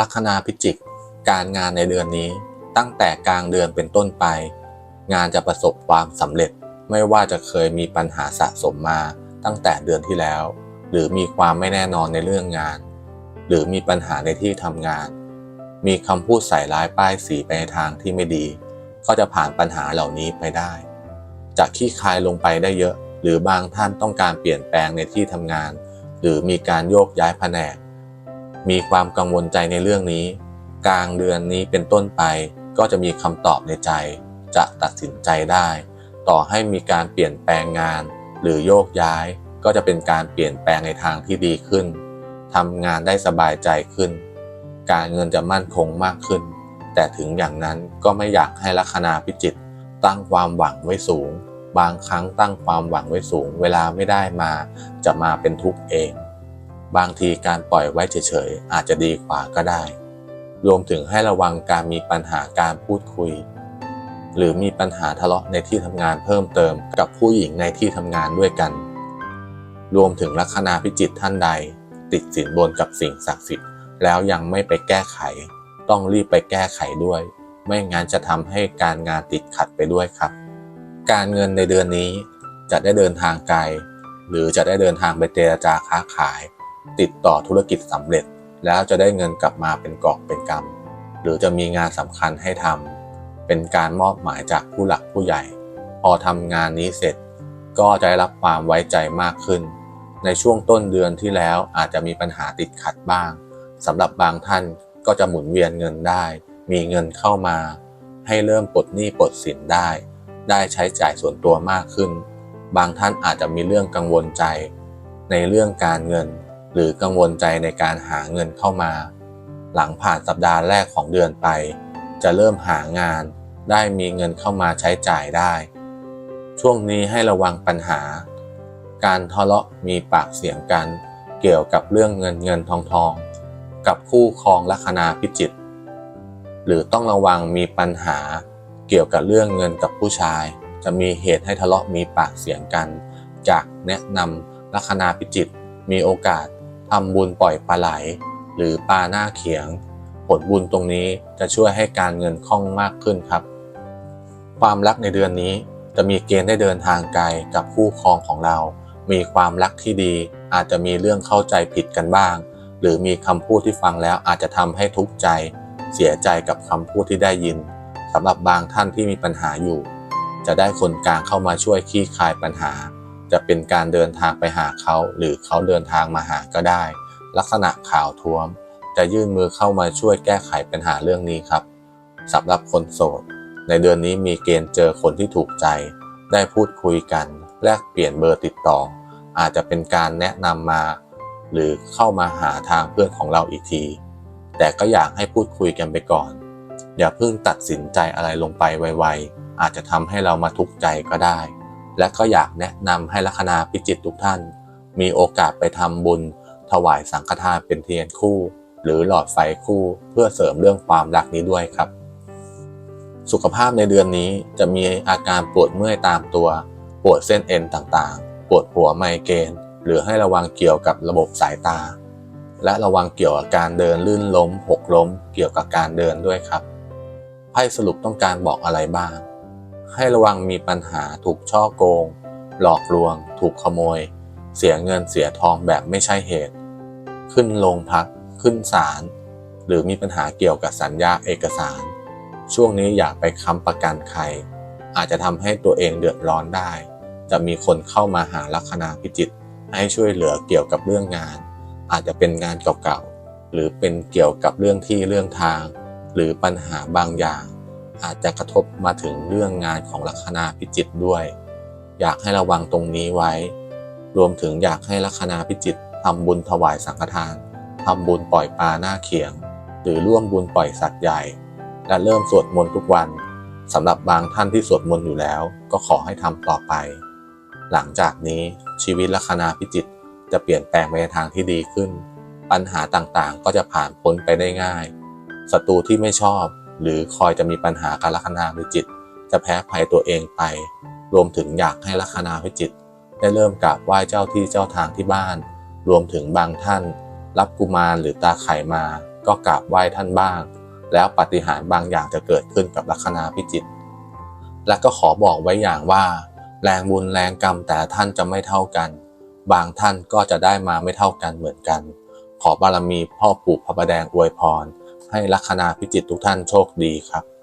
ลัคนาพิจิก การงานในเดือนนี้ตั้งแต่กลางเดือนเป็นต้นไป งานจะประสบความสำเร็จไม่ว่าจะเคยมีปัญหาสะสมมาตั้งแต่เดือนที่แล้ว หรือมีความไม่แน่นอนในเรื่องงาน หรือมีปัญหาในที่ทำงาน มีคำพูดใส่ร้ายป้ายสีไปในทางที่ไม่ดี ก็จะผ่านปัญหาเหล่านี้ไปได้ จะขี้คายลงไปได้เยอะ หรือบางท่านต้องการเปลี่ยนแปลงในที่ทำงาน หรือมีการโยกย้ายแผนก มีความกังวลใจในเรื่องนี้ กลางเดือนนี้เป็นต้นไป ก็จะมีคำตอบในใจ จะตัดสินใจได้ ต่อให้มีการเปลี่ยนแปลงงาน หรือโยกย้าย ก็จะเป็นการเปลี่ยนแปลงในทางที่ดีขึ้นทำงานได้สบายใจขึ้น การเงินจะมั่นคงมากขึ้น แต่ถึงอย่างนั้นก็ไม่อยากให้ลัคนาพิจิตตั้งความหวังไว้สูง บางครั้งตั้งความหวังไว้สูง เวลาไม่ได้มา จะมาเป็นทุกข์เอง บางทีการปล่อยไว้เฉยๆ อาจจะดีกว่าก็ได้ รวมถึงให้ระวังการมีปัญหาการพูดคุย หรือมีปัญหาทะเลาะในที่ทำงานเพิ่มเติมกับผู้หญิงในที่ทำงานด้วยกัน รวมถึงลัคนาพิจิตท่านใด ติดสินบนกับสิ่งศักดิ์สิทธิ์แล้วยังไม่ไปแก้ไข ต้องรีบไปแก้ไขด้วย ไม่งั้นจะทำให้การงานติดขัดไปด้วยครับ การเงินในเดือนนี้จะได้เดินทางไกล หรือจะได้เดินทางไปเจรจาค้าขาย ติดต่อธุรกิจสำเร็จ แล้วจะได้เงินกลับมาเป็นกอบเป็นกำหรือจะมีงานสำคัญให้ทำเป็นการมอบหมายจากผู้หลักผู้ใหญ่ พอทำงานนี้เสร็จ ก็จะได้รับความไว้ใจมากขึ้น ในช่วงต้นเดือนที่แล้วอาจจะมีปัญหาติดขัดบ้างสำหรับบางท่านก็จะหมุนเวียนเงินได้ มีเงินเข้ามา ให้เริ่มปลดหนี้ปลดสินได้ ได้ใช้จ่ายส่วนตัวมากขึ้น บางท่านอาจจะมีเรื่องกังวลใจ ในเรื่องการเงิน หรือกังวลใจในการหาเงินเข้ามา หลังผ่านสัปดาห์แรกของเดือนไป จะเริ่มหางาน ได้มีเงินเข้ามาใช้จ่ายได้ ช่วงนี้ให้ระวังปัญหา การทะเลาะมีปากเสียงกัน เกี่ยวกับเรื่องเงินเงินทองทอง กับคู่ครองลัคนาพิจิต หรือต้องระวังมีปัญหา เกี่ยวกับเรื่องเงินกับผู้ชาย จะมีเหตุให้ทะเลาะมีปากเสียงกัน จากแนะนำลัคนาพิจิตมีโอกาส ทำบุญปล่อยปลาไหล หรือปลาหน้าเขียง ผลบุญตรงนี้จะช่วยให้การเงินคล่องมากขึ้นครับ ความรักในเดือนนี้จะมีเกณฑ์ได้เดินทางไกลกับคู่ครองของเรา มีความรักที่ดีอาจจะมีเรื่องเข้าใจผิดกันบ้าง หรือมีคำพูดที่ฟังแล้วอาจจะทำให้ทุกข์ใจ เสียใจกับคำพูดที่ได้ยินสำหรับบางท่านที่มีปัญหาอยู่ จะได้คนกลางเข้ามาช่วยคลี่คลายปัญหา จะเป็นการเดินทางไปหาเขา หรือเขาเดินทางมาหาก็ได้ ลักษณะข่าวท้วม จะยื่นมือเข้ามาช่วยแก้ไขปัญหาเรื่องนี้ครับสำหรับคนโสด ในเดือนนี้มีเกณฑ์เจอคนที่ถูกใจ ได้พูดคุยกัน แลกเปลี่ยนเบอร์ติดต่อ อาจจะเป็นการแนะนำมา หรือเข้ามาหาทางเพื่อนของเราอีกที แต่ก็อยากให้พูดคุยกันไปก่อน อย่าเพิ่งตัดสินใจอะไรลงไปไวๆอาจจะทำให้เรามาทุกข์ใจก็ได้ และก็อยากแนะนำให้ลัคนาพิจิตทุกท่าน มีโอกาสไปทำบุญ ถวายสังฆทานเป็นเทียนคู่ หรือหลอดไฟคู่เพื่อเสริมเรื่องความรักนี้ด้วยครับ สุขภาพในเดือนนี้จะมีอาการปวดเมื่อยตามตัว ปวดเส้นเอ็นต่างๆ ปวดหัวไมเกรนหรือให้ระวังเกี่ยวกับระบบสายตา และระวังเกี่ยวกับการเดินลื่นล้ม หกล้ม เกี่ยวกับการเดินด้วยครับไพ่สรุปต้องการบอกอะไรบ้าง ให้ระวังมีปัญหาถูกช่อโกง หลอกลวง ถูกขโมย เสียเงินเสียทองแบบไม่ใช่เหตุ ขึ้นโรงพัก ขึ้นศาลหรือมีปัญหาเกี่ยวกับสัญญาเอกสาร ช่วงนี้อย่าไปค้ำประกันใคร อาจจะทำให้ตัวเองเดือดร้อนได้ จะมีคนเข้ามาหาลัคนาพิจิตให้ช่วยเหลือเกี่ยวกับเรื่องงาน อาจจะเป็นงานเก่าๆหรือเป็นเกี่ยวกับเรื่องที่เรื่องทาง หรือปัญหาบางอย่าง อาจจะกระทบมาถึงเรื่องงานของลัคนาพิจิตด้วย อยากให้ระวังตรงนี้ไว้ รวมถึงอยากให้ลัคนาพิจิตทำบุญถวายสังฆทานทำบุญปล่อยปลาหน้าเขียง หรือร่วมบุญปล่อยสัตว์ใหญ่ และเริ่มสวดมนต์ทุกวันสำหรับบางท่านที่สวดมนต์อยู่แล้ว ก็ขอให้ทำต่อไป หลังจากนี้ชีวิตลัคนาพิจิตจะเปลี่ยนแปลงไปในทางที่ดีขึ้น ปัญหาต่างๆ ก็จะผ่านพ้นไปได้ง่ายศัตรูที่ไม่ชอบ หรือคอยจะมีปัญหากับลัคนาพิจิต จะแพ้ภัยตัวเองไป รวมถึงอยากให้ลัคนาพิจิต ได้เริ่มกราบไหว้เจ้าที่เจ้าทางที่บ้าน รวมถึงบางท่าน รับกุมารหรือตาไข่มา ก็กราบไหว้ท่านบ้าง แล้วปฏิหารบางอย่างจะเกิดขึ้นกับลัคนาพิจิต และก็ขอบอกไว้อย่างว่า แรงบุญแรงกรรมแต่ท่านจะไม่เท่ากัน บางท่านก็จะได้มาไม่เท่ากันเหมือนกัน ขอบารมีพ่อปู่พระประแดงอวยพร ให้ลัคนาพิจิตทุกท่านโชคดีครับ